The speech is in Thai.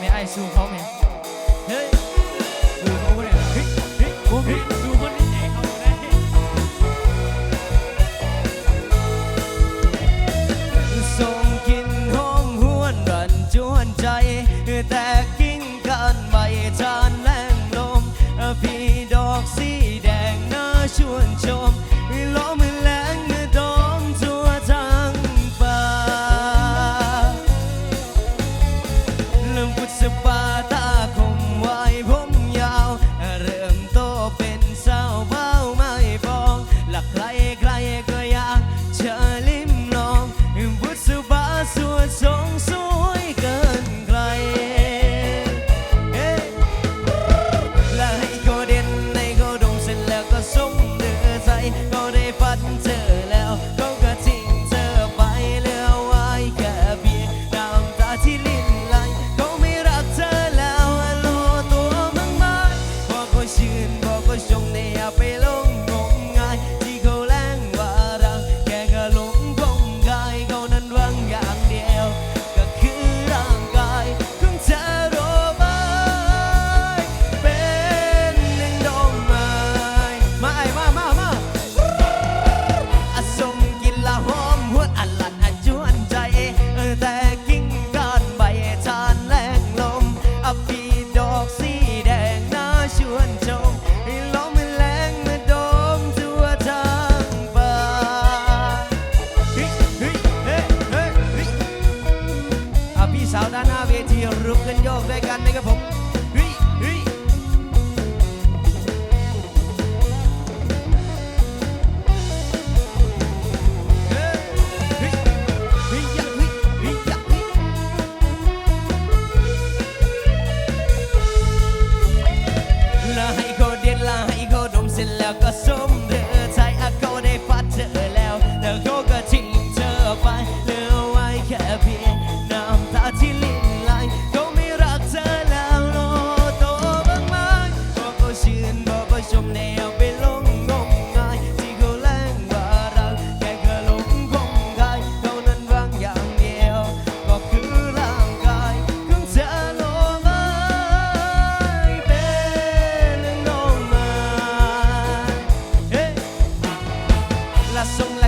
แม่ไอ้สู้เขาแม่เฮ้ยดูเขาเนี่ยเฮ้ยเฮ้ยโอ้ยดูมันใหญ่เขาได้ส่งกินหอมหวนรันจวนใจ แต่กินกันไม่ทัน สาวด้านหน้าเวทีรุมกันโยกด้วยกันนะครับผมฮึฮึแล้วให้เขาเด็ดแล้วให้เขาดมเสร็จแล้วก็โซ อยชมแนวไปลงงมงาย ที่เขาแรงว่ารักแค่เธลงคงกายเท่านั้นรักอย่างเดียว ก็คือร่ากายของเธอโลมเป็นโลมาเฮ้และทรงแล